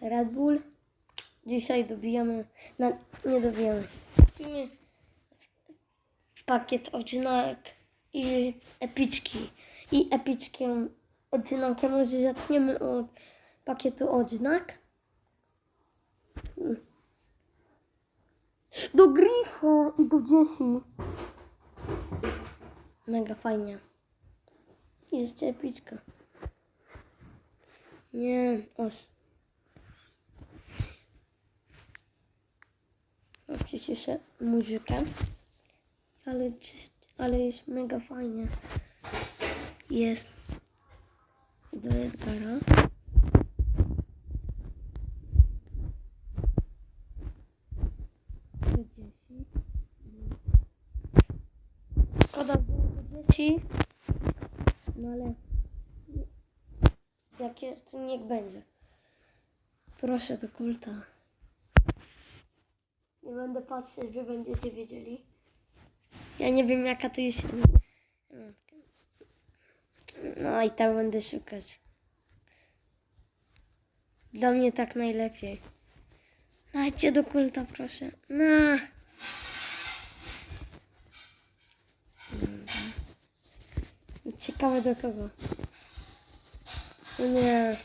Red Bull. Dzisiaj dobijamy, na, nie dobijamy. Kupimy pakiet odcinek i epicki. I epickim odcinkiem może zaczniemy od pakietu odznak. Do Grifa i do Jessie. Mega fajnie. Jest epicka. Nie, os. No przyciszę muzykę. Ale, ale jest mega fajnie. Jest. Do Edgara. Szkoda było dzieci. No ale jak jest, to niech będzie. Proszę do kulta. Nie będę patrzeć, że będziecie wiedzieli. Ja nie wiem jaka to jest. No i tam będę szukać. Dla mnie tak najlepiej. Dajcie do kulta, proszę. No. Ciekawe do kogo. No nie.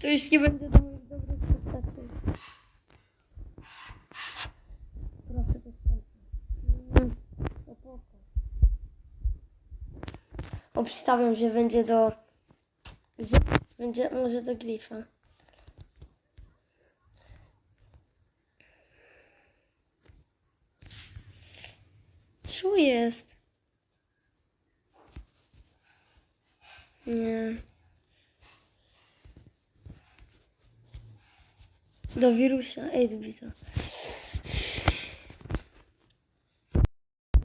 To już nie będzie do moich dobrych postaci. Proszę to skończyć. Mm, to poko. Obstawiam, że będzie do... Z... Będzie może do glifa. Co jest? Nie. Do wirusa. Ej, do bita.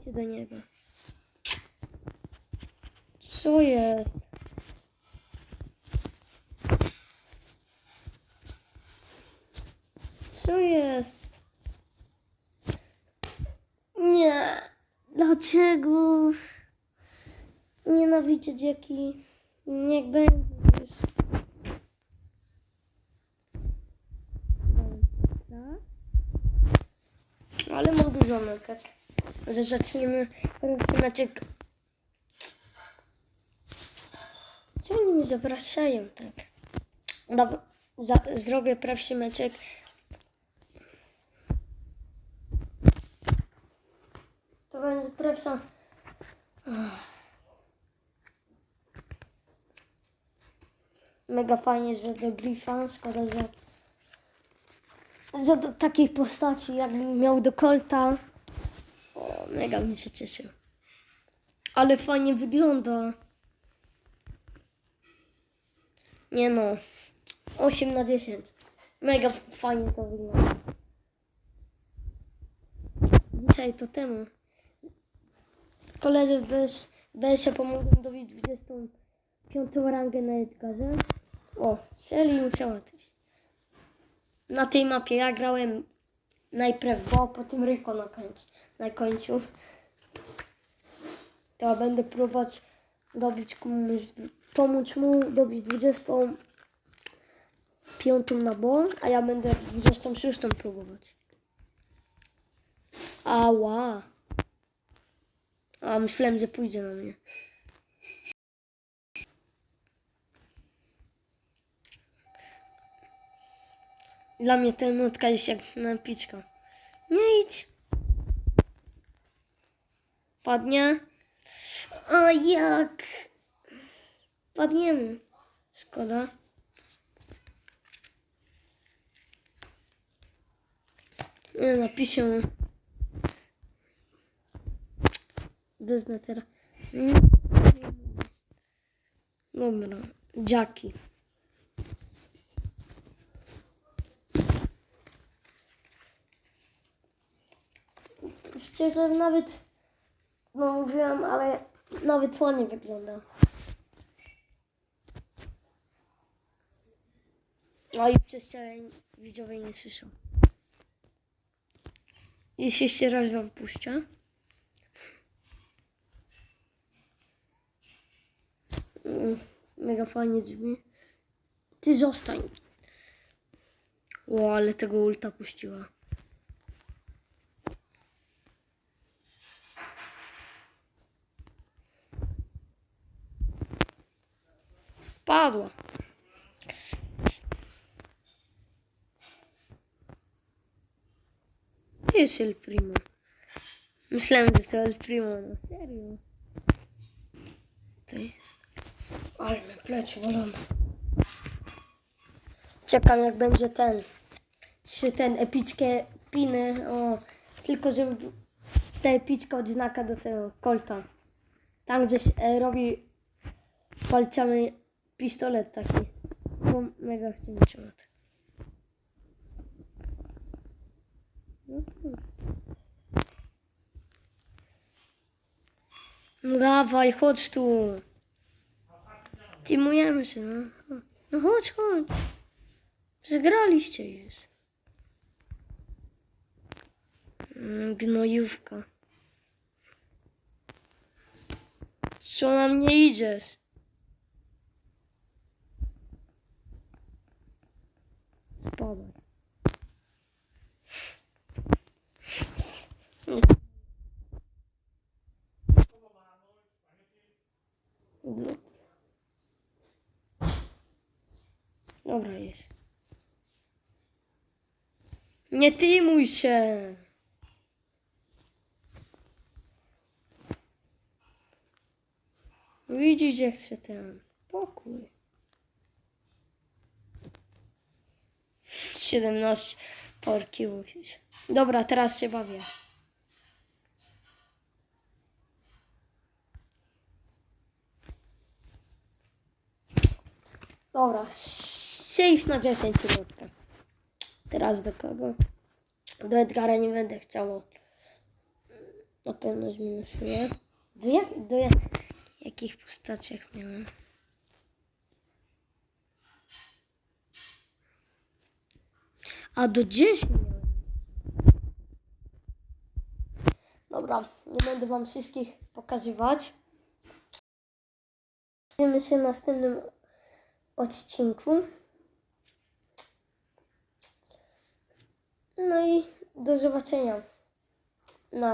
Do niego. Co jest? Co jest? Nie. Dlaczego? Nienawidzę dzieki. Niech będzie już. Dobra. Ale mam dużo metek. Może zaczniemy pierwszy meczek. Co oni mi zapraszają tak? Dobra, za, zrobię pierwszy meczek. To będzie pierwsza. Mega fajnie, że do Grifa. Szkoda, że, że do takiej postaci, jakbym miał do Colta. O, mega mi się cieszy. Ale fajnie wygląda. Nie no. 8 na 10. Mega fajnie to wygląda. Dzisiaj to temu. Koledzy bez, bez się pomogą dobić 25 rangę na Edgarze. O, Shelly musiała coś. Na tej mapie ja grałem najpierw Bo, potem Ryko na końcu. Na końcu. To będę próbować dobić komuś, pomóc mu dobić 25 na Bo, a ja będę 26 próbować. Ała. A myślałem, że pójdzie na mnie. Dla mnie ten nutka jest jak napiczka. Nie idź. Padnie. A jak? Padniemy. Szkoda. Nie, napiszę. Wyznę teraz. Nie. Dobra. Jackie. Szczerze nawet, no mówiłam, ale nawet ładnie wygląda. A i przez ciele widzowie nie słyszą. Jeśli jeszcze raz wam puszczę. Mm, Mega fajnie brzmi. Ty zostań. O, ale tego ulta puściła. Padła. Gdzie jest El Primo? Myślałem, że to El Primo, no serio. To jest. Ale mnie pleci bolą. Czekam jak będzie ten. Czy ten epickie piny. O, tylko żeby ta epicka odznaka do tego kolta. Tam gdzieś e, robi palcami pistolet taki. Bo mega chcę mieć No, dawaj, chodź tu. Teamujemy się, no. No chodź, chodź. Przegraliście już. Mm, Gnojówka. Co na mnie idziesz? Spadaj. Nie. Dobra jest. Nie tymuj się. Widzisz, że chcę ten pokój. 17 porki musisz. Dobra, teraz się bawię. Dobra, 6 na 10 minutka. Teraz do kogo? Do Edgara nie będę chciał. Na pewno zminusuję. Do, jak, do jak, jakich postaciach miałem? A do 10 miałem. Dobra, nie będę wam wszystkich pokazywać. Widzimy się w następnym odcinku. No i do zobaczenia.